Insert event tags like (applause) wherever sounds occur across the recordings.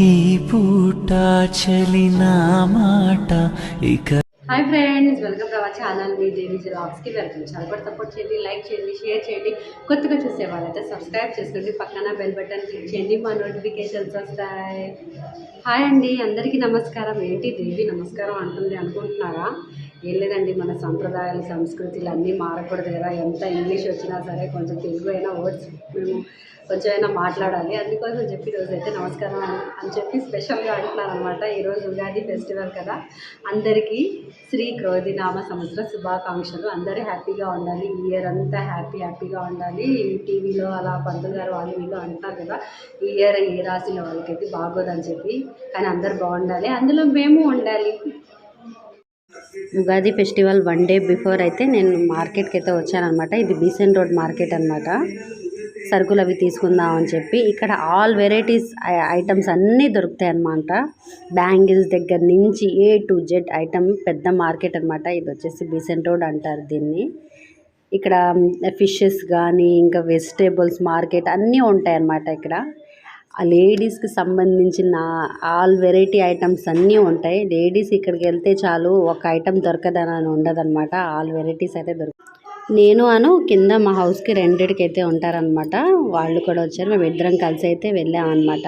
ఈ పూట చలినా మాట ఇక hi friends welcome to our channel. మీ దేవి జిలాగ్స్కి వెల్కమ్. చాలా కూడా సపోర్ట్ చేయండి లైక్ చేయండి షేర్ చేయండి. కొత్తగా చూసే వాళ్ళైతే సబ్స్క్రైబ్ చేసుకోండి. పక్కన బెల్ బటన్ క్లిక్ చేయండి మా నోటిఫికేషన్స్ వస్తాయి. హాయ్ అండి అందరికీ నమస్కారం. ఏంటి దేవి నమస్కారం అంటుంది అనుకుంటున్నారా? ఏం లేదండి మన సంప్రదాయాలు సంస్కృతులు అన్నీ మారకూడదు కదా. ఎంత ఇంగ్లీష్ వచ్చినా సరే కొంచెం తెలుగు అయినా వర్డ్స్ మేము కొంచెం అయినా మాట్లాడాలి. అందుకోసం చెప్పి రోజు అయితే నమస్కారం అని చెప్పి స్పెషల్గా అంటున్నాను అనమాట ఈరోజు ఉగాది ఫెస్టివల్ కదా. అందరికీ శ్రీ క్రోధినామ సంవత్సర శుభాకాంక్షలు. అందరూ హ్యాపీగా ఉండాలి. ఈ ఇయర్ అంతా హ్యాపీ హ్యాపీగా ఉండాలి. టీవీలో అలా పంతులు గారు వాళ్ళు వీళ్ళు అంటారు కదా ఈ ఇయర్ ఏ రాసిన వాళ్ళకైతే బాగోదని చెప్పి. కానీ అందరు బాగుండాలి. అందులో మేము ఉండాలి. Ugadi festival one day before అయితే నేను మార్కెట్కి అయితే వచ్చానమాట ఇది బీసెన్ రోడ్ మార్కెట్ అనమాట సరుకులు అవి తీసుకుందాం అని చెప్పి ఇక్కడ ఆల్ వెరైటీస్ ఐటమ్స్ అన్నీ దొరుకుతాయి అన్నమాట. బ్యాంగిల్స్ దగ్గర నుంచి ఏ టు జెడ్ ఐటమ్ పెద్ద మార్కెట్ అనమాట ఇది వచ్చేసి బీసెంట్ రోడ్ అంటారు దీన్ని. ఇక్కడ ఫిషెస్ కానీ ఇంకా వెజిటేబుల్స్ మార్కెట్ అన్నీ ఉంటాయి అన్నమాట ఇక్కడ. ఆ లేడీస్కి సంబంధించిన ఆల్ వెరైటీ ఐటమ్స్ అన్నీ ఉంటాయి. లేడీస్ ఇక్కడికి వెళ్తే చాలు ఒక ఐటమ్ దొరకదని ఉండదన్నమాట. ఆల్ వెరైటీస్ అయితే దొరుకుతాయి. నేను అను కింద మా హౌస్కి రెండిటికి అయితే ఉంటారనమాట వాళ్ళు కూడా వచ్చారు. మేము ఇద్దరం కలిసి అయితే వెళ్ళామన్నమాట.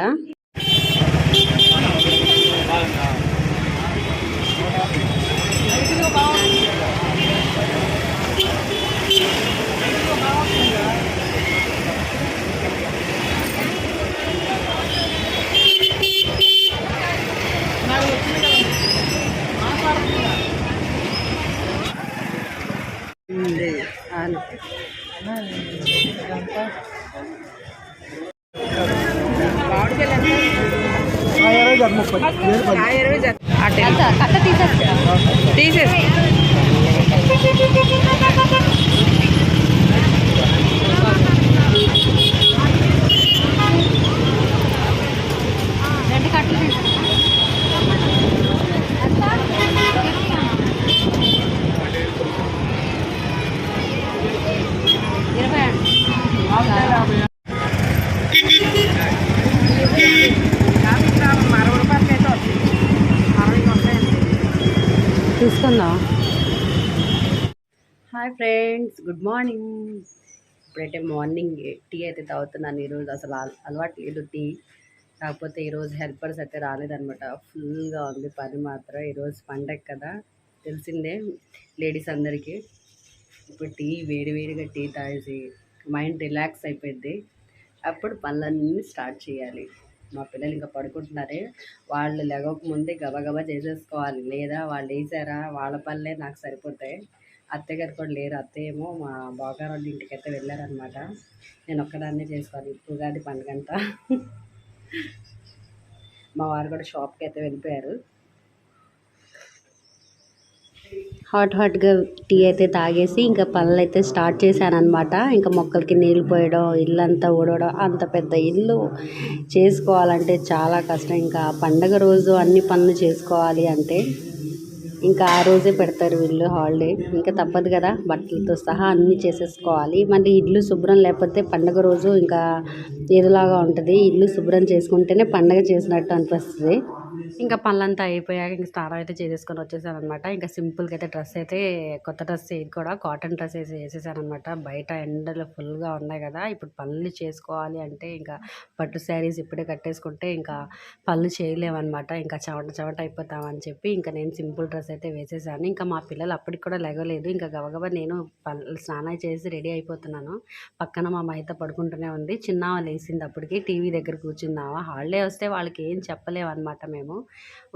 గుడ్ మార్నింగ్ ఇప్పుడైతే మార్నింగ్ టీ అయితే తాగుతున్నాను ఈరోజు. అసలు అలవాటు లేదు టీ కాకపోతే ఈరోజు హెల్పర్స్ అయితే రాలేదనమాట ఫుల్గా ఉంది పని మాత్రం. ఈరోజు పండగ కదా. తెలిసిందే లేడీస్ అందరికీ. ఇప్పుడు టీ వేడి వేడిగా టీ తాగేసి మైండ్ రిలాక్స్ అయిపోయింది అప్పుడు పనులన్నీ స్టార్ట్ చేయాలి. మా పిల్లలు ఇంకా పడుకుంటున్నారే. వాళ్ళు లెగక ముందే గబగబా చేసేసుకోవాలి. లేదా వాళ్ళు వేసారా? వాళ్ళ పనులే నాకు సరిపోతాయి. అత్తయ్య గారు కూడా లేరు. అత్తయ్య ఏమో మా బావగారు వాళ్ళ ఇంటికైతే వెళ్ళారనమాట నేను ఒక్కదాన్నే చేసుకోవాలి. ఉగాది పండుగంతా మా వారు కూడా షాప్కి అయితే వెళ్ళిపోయారు. హాట్ హాట్గా టీ అయితే తాగేసి ఇంకా పనులు అయితే స్టార్ట్ చేశాను అనమాట ఇంకా మొక్కలకి నీళ్ళు పోయడం ఇల్లంతా ఊడవడం అంత పెద్ద ఇల్లు చేసుకోవాలంటే చాలా కష్టం. ఇంకా పండగ రోజు అన్ని పనులు చేసుకోవాలి అంటే ఇంకా ఆ రోజే పెడతారు వీళ్ళు హాలిడే ఇంకా తప్పదు కదా బట్టలతో సహా అన్నీ చేసేసుకోవాలి. మళ్ళీ ఇల్లు శుభ్రం లేకపోతే పండగ రోజు ఇంకా ఏదోలాగా ఉంటుంది. ఇల్లు శుభ్రం చేసుకుంటేనే పండగ చేసినట్టు అనిపిస్తుంది. ఇంకా పనులంతా అయిపోయాక ఇంకా స్నానం అయితే చేసేసుకొని వచ్చేసాను అనమాట ఇంకా సింపుల్గా అయితే డ్రెస్ అయితే కొత్త డ్రెస్ ఇది కూడా కాటన్ డ్రెస్ వేసి వేసేసాను అనమాట బయట ఎండలు ఫుల్గా ఉన్నాయి కదా ఇప్పుడు పనులు చేసుకోవాలి అంటే ఇంకా పట్టు శారీస్ ఇప్పుడే కట్టేసుకుంటే ఇంకా పనులు చేయలేమన్నమాట ఇంకా చెమట చెమట అయిపోతామని చెప్పి ఇంకా నేను సింపుల్ డ్రెస్ అయితే వేసేసాను. ఇంకా మా పిల్లలు అప్పటికి కూడా లెగలేదు ఇంకా గబగబా నేను పనులు స్నానం చేసి రెడీ అయిపోతున్నాను. పక్కన మా మైత పడుకుంటూనే ఉంది. చిన్నామ లేచింది అప్పటికి టీవీ దగ్గర కూర్చున్నావా హాలిడే వస్తే వాళ్ళకి ఏం చెప్పలేము అనమాట మేము.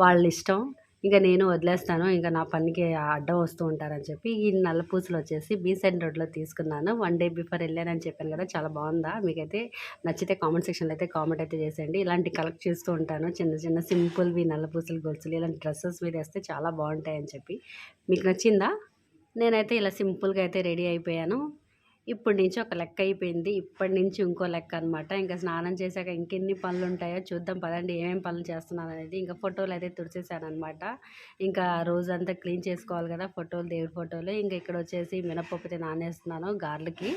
వాళ్ళ ఇష్టం ఇంకా నేను వదిలేస్తాను. ఇంకా నా పనికి అడ్డం వస్తూ ఉంటారని చెప్పి ఈ నల్ల పూసలు వచ్చేసి బీసెంట్ రోడ్లో తీసుకున్నాను. వన్ డే బిఫోర్ వెళ్ళానని చెప్పాను కదా చాలా బాగుందా? మీకైతే నచ్చితే కామెంట్ సెక్షన్లో అయితే కామెంట్ అయితే చేసేయండి. ఇలాంటి కలెక్ట్ చేస్తూ ఉంటాను. చిన్న చిన్న సింపుల్వి నల్ల పూసలు గొలుసులు ఇలాంటి డ్రెస్సెస్ మీద వేస్తే చాలా బాగుంటాయి అని చెప్పి. మీకు నచ్చిందా? నేనైతే ఇలా సింపుల్గా అయితే రెడీ అయిపోయాను. ఇప్పటి నుంచి ఒక లెక్క అయిపోయింది. ఇప్పటి నుంచి ఇంకో లెక్క అనమాట ఇంకా స్నానం చేశాక ఇంకెన్ని పనులు ఉంటాయో చూద్దాం పదండి. ఏమేమి పనులు చేస్తున్నాను అనేది ఇంకా ఫోటోలు అయితే తుడిచేశానమాట ఇంకా రోజంతా క్లీన్ చేసుకోవాలి కదా ఫోటోలు దేవుడి ఫోటోలు. ఇంకా ఇక్కడ వచ్చేసి మినపప్పు అయితే నానేస్తున్నాను గార్లకి.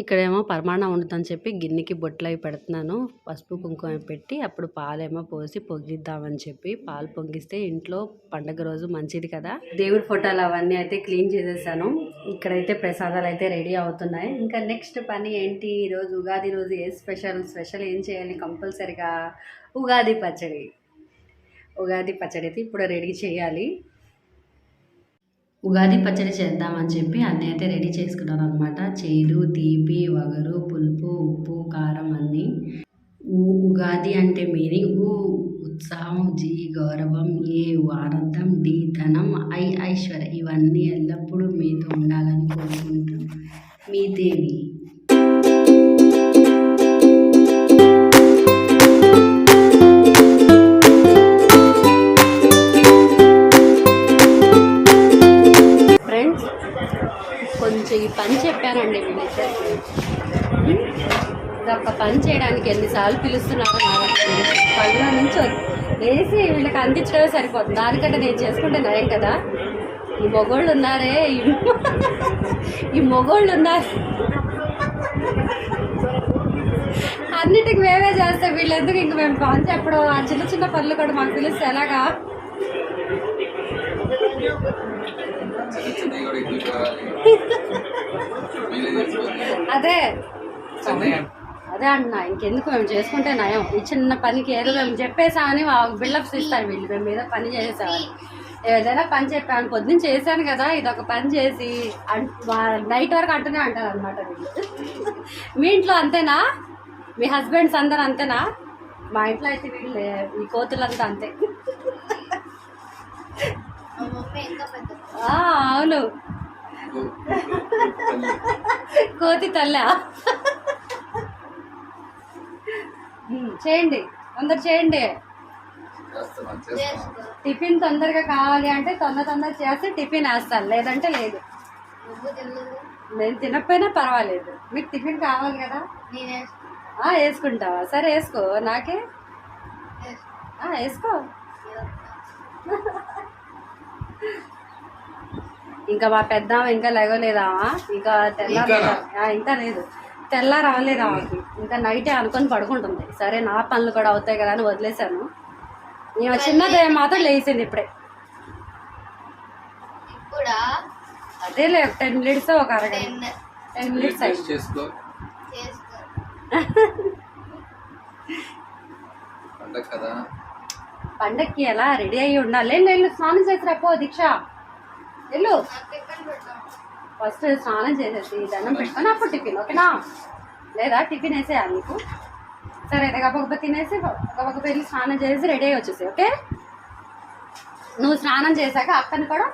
ఇక్కడేమో పరమాణం వండుతాని చెప్పి గిన్నెకి బొట్లు అవి పెడుతున్నాను. పసుపు కుంకుమ పెట్టి అప్పుడు పాలేమో పోసి పొంగిద్దామని చెప్పి పాలు పొంగిస్తే ఇంట్లో పండగ రోజు మంచిది కదా. దేవుడి ఫోటోలు అవన్నీ అయితే క్లీన్ చేసేసాను. ఇక్కడైతే ప్రసాదాలు అయితే రెడీ అవుతున్నాయి. ఇంకా నెక్స్ట్ పని ఏంటి? ఈరోజు ఉగాది రోజు ఏ స్పెషల్? స్పెషల్ ఏం చేయాలి? కంపల్సరిగా ఉగాది పచ్చడి. ఉగాది పచ్చడి అయితే ఇప్పుడు రెడీ చేయాలి. ఉగాది పచ్చడి చేద్దామని చెప్పి అన్నీ అయితే రెడీ చేసుకున్నాను అనమాట చేదు తీపి వగరు పులుపు ఉప్పు కారం అన్నీ. ఉగాది అంటే మీనింగ్ ఉ ఉత్సాహం జీ గౌరవం ఏ ఆనందం డి ధనం ఐ ఐశ్వర్య. ఇవన్నీ ఎల్లప్పుడూ మీతో ఉండాలని కోరుకుంటూ మీ దేవి. పని చెప్పానండి వీళ్ళిద్దరికి ఇది ఒక పని చేయడానికి ఎన్నిసార్లు పిలుస్తున్నారు పనిలో నుంచి వేసి వీళ్ళకి అందించడమే సరిపోతుంది. దానికంటే నేను చేసుకుంటే నయం కదా? ఈ మొగోళ్ళు ఉన్నారే ఈ- (laughs) మొగోళ్ళు ఉన్నారు. అన్నిటికి మేమే చేస్తాం. వీళ్ళు ఎందుకు ఇంక మేము పని చెప్పడం? ఆ చిన్న చిన్న పనులు కూడా మాకు పిలిస్తే ఎలాగా? (laughs) అదే. అదే అంటున్నా ఇంకెందుకు మేము చేసుకుంటే నయం. ఈ చిన్న పనికి ఏదో మేము చెప్పేసామని బిల్డప్స్ ఇస్తారు వీళ్ళు. మేము ఏదో పని చేసేసామని ఏదైనా పని చెప్పాను. పొద్దున్న చేశాను కదా ఇది ఒక పని చేసి నైట్ వరకు అంటూనే అంటారు అనమాట వీళ్ళు. మీ ఇంట్లో అంతేనా? మీ హస్బెండ్స్ అందరు అంతేనా? మా ఇంట్లో అయితే వీళ్ళు. ఈ కోతులంతా అంతే. అవును. కోతి తల్లి. చేయండి. అందరు చేయండి. టిఫిన్ తొందరగా కావాలి అంటే తొందర తొందర చేసి టిఫిన్ వేస్తాను. లేదంటే లేదు. నేను తినకపోయినా పర్వాలేదు. మీకు టిఫిన్ కావాలి కదా? ఆ, వేసుకుంటావా? సరే వేసుకో. నాకే? వేసుకో. (laughs) ఇంకా మా పెద్ద ఇంకా లేవలేదామా? ఇంకా తెల్లారి ఇంకా లేదు. తెల్లారి అవ్వలేదు ఆమెకి? ఇంకా నైటే అనుకొని పడుకుంటుంది. సరే నా పనులు కూడా అవుతాయి కదా అని వదిలేశాను. నేను చిన్నదే మాత్రం లేచింది ఇప్పుడే. ఇప్పుడా? అదేలే టెన్ మినిట్స్ ఒక అరగంట. టెన్ మినిట్స్ అయింది. పండక్కి ఎలా రెడీ అయ్యి ఉండాలి? వెళ్ళు స్నానం చేసి రేపో దీక్ష. వెళ్ళు. ఫస్ట్ స్నానం చేసేసి దండం పెట్టుకొని అప్పుడు టిఫిన్ ఓకేనా? లేదా టిఫిన్ వేసేయాలి నీకు. సరే అయితే గబగబ తినేసి గబగబ వెళ్ళి స్నానం చేసి రెడీ అయ్యి వచ్చేసి ఓకే? నువ్వు స్నానం చేశాక అక్కని కూడా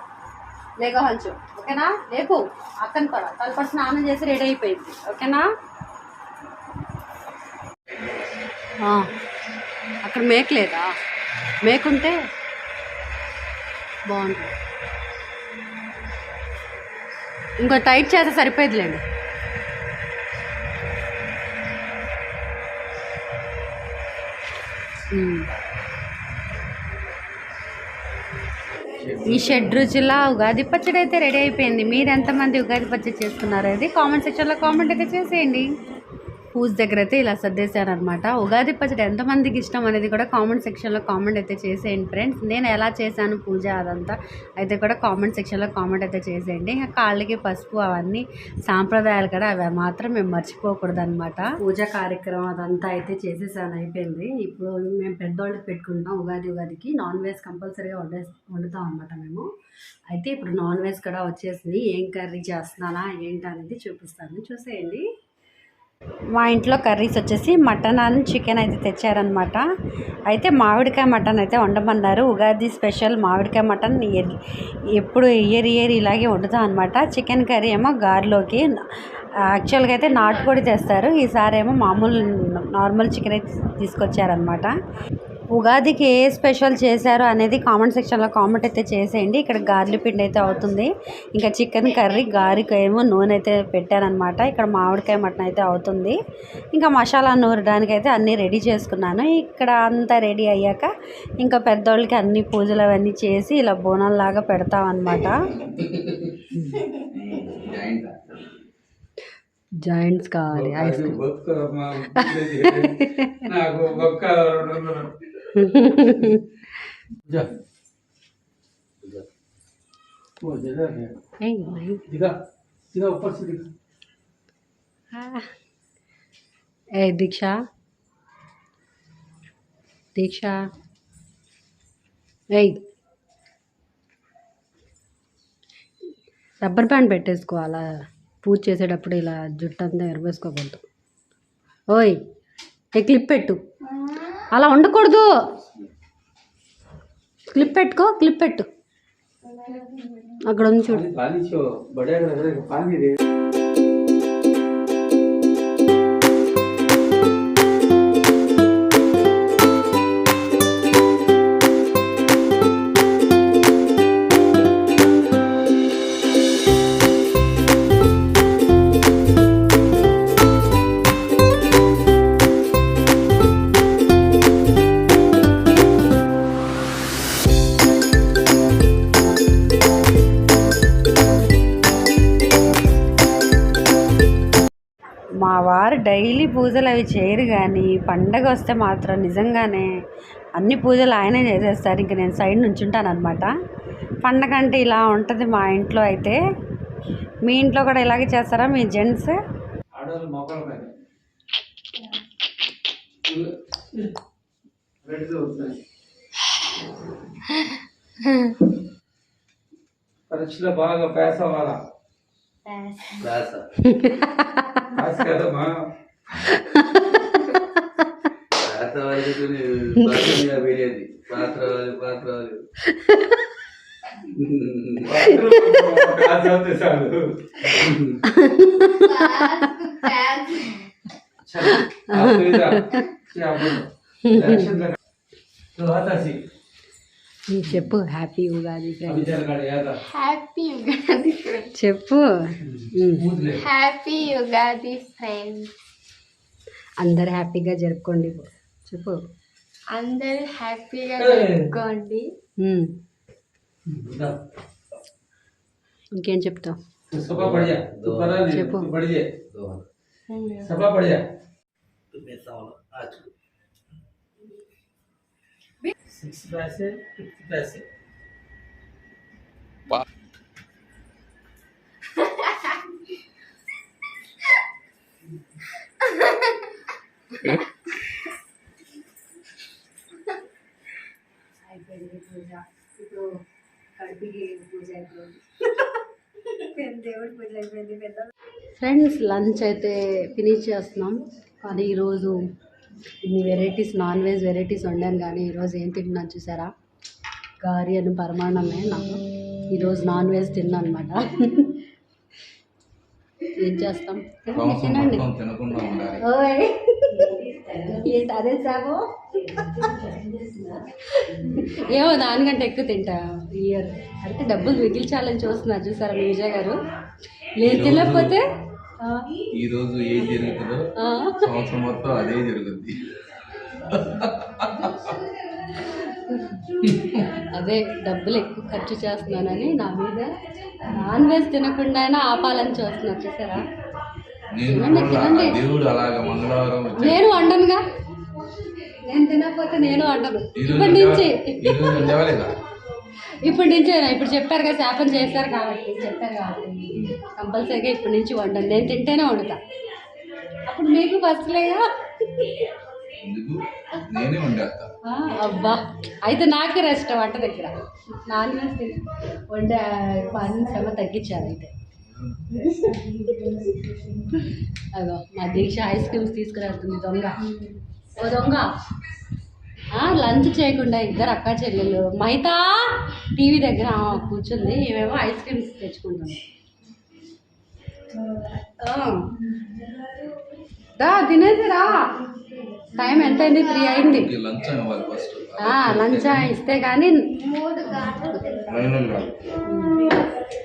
లేగహంచు ఓకేనా? లేపు అక్కని కూడా తలపడి స్నానం చేసి రెడీ అయిపోయింది ఓకేనా? అక్కడ మేక లేదా? మేకుంటే బాగుంటుంది. ఇంకో టైట్ చేస్తే సరిపోయేదిలేండి. మ్మ్. ఈ షెడ్ రుచుల ఉగాది పచ్చడి అయితే రెడీ అయిపోయింది. మీరు ఎంతమంది ఉగాది పచ్చడి చేసుకున్నారు అది కామెంట్ సెక్షన్లో కామెంట్ అయితే చేసేయండి. పూజ దగ్గర అయితే ఇలా సర్దేశాను అనమాట ఉగాది పచ్చడి ఎంతమందికి ఇష్టం అనేది కూడా కామెంట్ సెక్షన్లో కామెంట్ అయితే చేసేయండి ఫ్రెండ్స్. నేను ఎలా చేశాను పూజ అదంతా అయితే కూడా కామెంట్ సెక్షన్లో కామెంట్ అయితే చేసేయండి. ఇంకా కాళ్ళకి పసుపు అవన్నీ సాంప్రదాయాలు కూడా అవి మాత్రం మేము మర్చిపోకూడదు అనమాట పూజ కార్యక్రమం అదంతా అయితే చేసేసాను అయిపోయింది. ఇప్పుడు మేము పెద్దవాళ్ళకి పెట్టుకుంటాం ఉగాది ఉగాదికి. నాన్ వెజ్ కంపల్సరీగా వండే వండుతాం అనమాట మేము. అయితే ఇప్పుడు నాన్ వెజ్ కూడా వచ్చేసింది. ఏం కర్రీ చేస్తున్నానా ఏంటి అనేది చూపిస్తాను. చూసేయండి. మా ఇంట్లో కర్రీస్ వచ్చేసి మటన్ అండ్ చికెన్ అయితే తెచ్చారనమాట అయితే మామిడికాయ మటన్ అయితే వండమన్నారు. ఉగాది స్పెషల్ మామిడికాయ మటన్ ఎ- ఎప్పుడు ఇయర్ ఇయర్ ఇలాగే వండుతాం అనమాట చికెన్ కర్రీ ఏమో గారెలోకి యాక్చువల్గా అయితే నాటుకోడి తెస్తారు. ఈసారి ఏమో మామూలు నార్మల్ చికెన్ అయితే తీసుకొచ్చారనమాట ఉగాదికి ఏ స్పెషల్ చేశారు అనేది కామెంట్ సెక్షన్లో కామెంట్ అయితే చేసేయండి. ఇక్కడ గార్లి పిండి అయితే అవుతుంది. ఇంకా చికెన్ కర్రీ గారికి ఏమో నూనె అయితే పెట్టానమాట ఇక్కడ మామిడికాయ మటన్ అయితే అవుతుంది. ఇంకా మసాలా నూరడానికి అయితే అన్నీ రెడీ చేసుకున్నాను. ఇక్కడ అంతా రెడీ అయ్యాక ఇంకా పెద్దోళ్ళకి అన్ని పూజలు అవన్నీ చేసి ఇలా బోనాల్లాగా పెడతామన్నమాట జాయింట్ జాయింట్స్ కావాలి ఐస్ క్రీమ్. నాకు ఒక్క రెండు వందలు. जा. वो जगह है ఏయ్, ఏయ్. दिखा दिखा ऊपर से दिखा ఏ దీక్ష దీక్ష ఏయ్ రబ్బర్ బ్యాండ్ పెట్టేసుకోవాలా పూజ చేసేటప్పుడు ఇలా జుట్టు అంతా ఎరవేసుకోకూడదు ఓయ్ ఏ క్లిప్ పెట్టు అలా ఉండకూడదు. క్లిప్ పెట్టుకో క్లిప్ పెట్టు. అక్కడ ఉంది చూడు. డైలీ పూజలు అవి చేయరు కానీ పండగ వస్తే మాత్రం నిజంగానే అన్ని పూజలు ఆయనే చేసేస్తారు. ఇంక నేను సైడ్ నుంచుంటాను అనమాట పండగ అంటే ఇలా ఉంటుంది మా ఇంట్లో అయితే. మీ ఇంట్లో కూడా ఇలాగే చేస్తారా మీ జెంట్స్? పరీక్షలో బాగా పేస అవ్వాలా? పేస నీ చెప్పు హ్యాపీ ఉగాది హ్యాపీ ఉగాది చెప్పు. హ్యాపీ ఉగాది ఫ్రెండ్స్ అందరు హ్యాపీగా జరుపుకోండి. చెప్పు. అందరూ హ్యాపీగా జరుపుకోండి. ఇంకేం చెప్తావు? చెప్పు. సభ सिक्स पैसे फिफ्टी पैसे ఫ్రెండ్స్ లంచ్ అయితే ఫినిష్ చేస్తున్నాం కానీ ఈరోజు ఇన్ని వెరైటీస్ నాన్ వెజ్ వెరైటీస్ వండాను కానీ ఈరోజు ఏం తింటున్నాను చూసారా? గారి అని పరమాణమే నాకు. ఈరోజు నాన్ వెజ్ తిన్నాను అనమాట ఏం చేస్తాం? తినండి, అదే సాగు ఏమో దానికంటే ఎక్కువ తింటా. ఇయర్. అంటే డబ్బులు మిగిల్చాలని చూస్తున్నారు చూసారా విజయ్ గారు? లేదు తినకపోతే ఈ రోజు ఏది జరుగుతుందో. సంవత్సరం మొత్తం అదే జరుగుద్ది. అదే డబ్బులు ఎక్కువ ఖర్చు చేస్తున్నానని నా మీద నాన్ వెజ్ తినకుండా అయినా ఆపాలని చూస్తున్నారు చూసారా? దేవుడు అలాగ మంగళవారం. నేను వండనుగా? నేను తినకపోతే నేను వండను. ఇప్పటి నుంచి. ఇప్పటి నుంచి ఇప్పుడు చెప్పారు కదా శాపం చేశారు కాబట్టి చెప్పారు కాబట్టి. కంపల్సరీగా ఇప్పటి నుంచి వండను. నేను తింటేనే వండుతా. అప్పుడు మీకు ఆ, అబ్బా. అయితే నాకు రెస్ట్ వంట దగ్గర. నాన్ వెజ్ పని శ్రమ తగ్గించారు అయితే. అదో మా దీక్ష ఐస్ క్రీమ్స్ తీసుకురాస్తుంది దొంగ. ఓ దొంగ. లంచ్ చేయకుండా ఇద్దరు అక్క చెల్లెలు. మైతా టీవీ దగ్గర కూర్చుంది. ఇవేమో ఐస్ క్రీమ్స్ తెచ్చుకుంటుంది. ఆ. దా తినేసి రా. టైం ఎంత అయింది త్రీ అయింది. లంచ్ అవ్వాలి ఫస్ట్. ఆ, లంచ్ ఇస్తే కానీ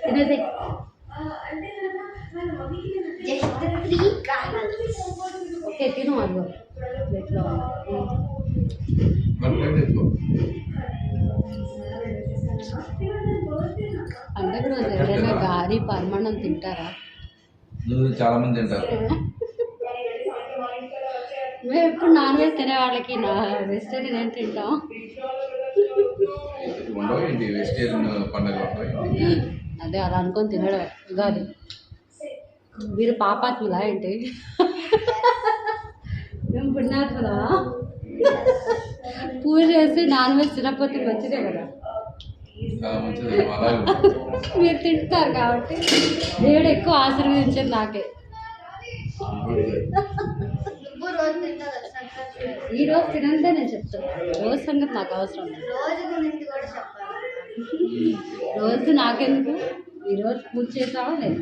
తినేసి. కావాలి ఓకే తిను అదిగో. పండగ రోజు ఎవరైనా గారి పరమాణం తింటారా? నువ్వు చాలా మంది తింటారు. మేము ఎప్పుడు నాన్ వెజ్ తినే వాళ్ళకి నా వెజిటేరియన్ ఏం తింటాం? ఉండవు వెజిటేరియన్ పండుగ అదే అలా అనుకొని తినడం ఉగాది. మీరు పాపాత్ములా ఏంటి? మేము పుణ్యాత్ములా? పూజ చేసి నాన్ వెజ్ తినకపోతే మంచిదే కదా. మీరు తింటారు కాబట్టి దేవుడు ఎక్కువ ఆశీర్వదించేది నాకే. ఈ రోజు తినంటే నేను చెప్తాను రోజు సంగతి నాకు అవసరం లేదు. రోజు గురించి కూడా చెప్పాలి రోజు నాకెందుకు? ఈ రోజు పూజ చేసావా లేదు.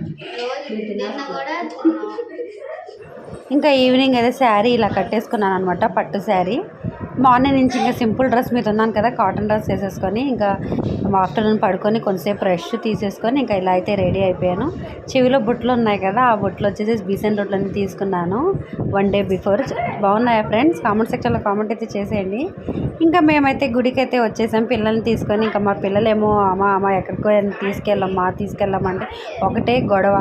ఇంకా ఈవినింగ్ అయితే శారీ ఇలా కట్టేసుకున్నాను అనమాట పట్టు శారీ. మార్నింగ్ నుంచి ఇంకా సింపుల్ డ్రెస్ మీద ఉన్నాను కదా కాటన్ డ్రెస్ వేసేసుకొని ఇంకా ఆఫ్టర్నూన్ పడుకొని కొంతసేపు ఫ్రెష్ తీసేసుకొని ఇంకా ఇలా అయితే రెడీ అయిపోయాను. చెవిలో బుట్లు ఉన్నాయి కదా ఆ బుట్లు వచ్చేసి బీసెంట్ బుట్లన్నీ తీసుకున్నాను వన్ డే బిఫోర్. బాగున్నాయా ఫ్రెండ్స్? కామెంట్ సెక్షన్లో కామెంట్ అయితే చేసేయండి. ఇంకా మేమైతే గుడికి అయితే వచ్చేసాం పిల్లల్ని తీసుకొని ఇంకా మా పిల్లలేమో అమ్మ అమ్మ ఎక్కడికో తీసుకెళ్ళమ్మా తీసుకెళ్ళమంటే ఒకటే గొడవ.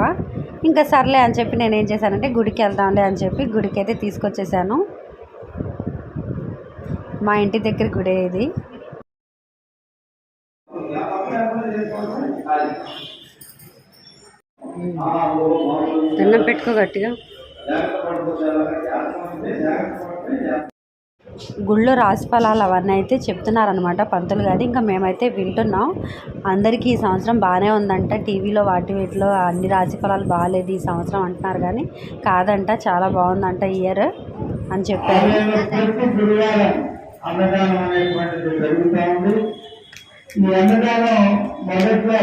ఇంకా సర్లే అని చెప్పి నేనేం చేశానంటే గుడికి వెళ్దాంలే అని చెప్పి గుడికి అయితే తీసుకొచ్చేసాను. మా ఇంటి దగ్గర గుడే ఇది. దండం పెట్టుకో గట్టిగా. గుళ్ళో రాశి ఫలాలు అవన్నీ అయితే చెప్తున్నారనమాట పంతులు గారు. ఇంకా మేమైతే వింటున్నాం. అందరికీ ఈ సంవత్సరం బాగానే ఉందంట. టీవీలో వాటి వీటిలో అన్ని రాశి ఫలాలు బాగాలేదు ఈ సంవత్సరం అంటున్నారు కానీ కాదంట. చాలా బాగుందంట ఇయర్ అని చెప్పారు. అన్నదానం అనేటువంటిది జరుగుతూ ఉంది. ఈ అన్నదానం మొదట్లో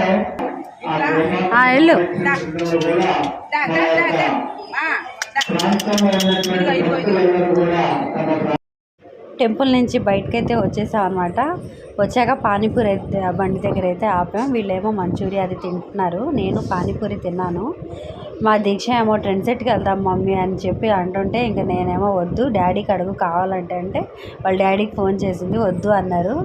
టెంపుల్ నుంచి బయటకైతే వచ్చేసాం అనమాట వచ్చాక పానీపూరి అయితే బండి దగ్గర అయితే ఆపాం. వీళ్ళేమో మంచూరియా అది తింటున్నారు. నేను పానీపూరి తిన్నాను. మా దీక్ష ఏమో ట్రెండ్ సెట్కి వెళ్దాం మమ్మీ అని చెప్పి అంటుంటే ఇంకా నేనేమో వద్దు డాడీకి అడుగు కావాలంటే అంటే వాళ్ళ డాడీకి ఫోన్ చేసింది వద్దు అన్నారు.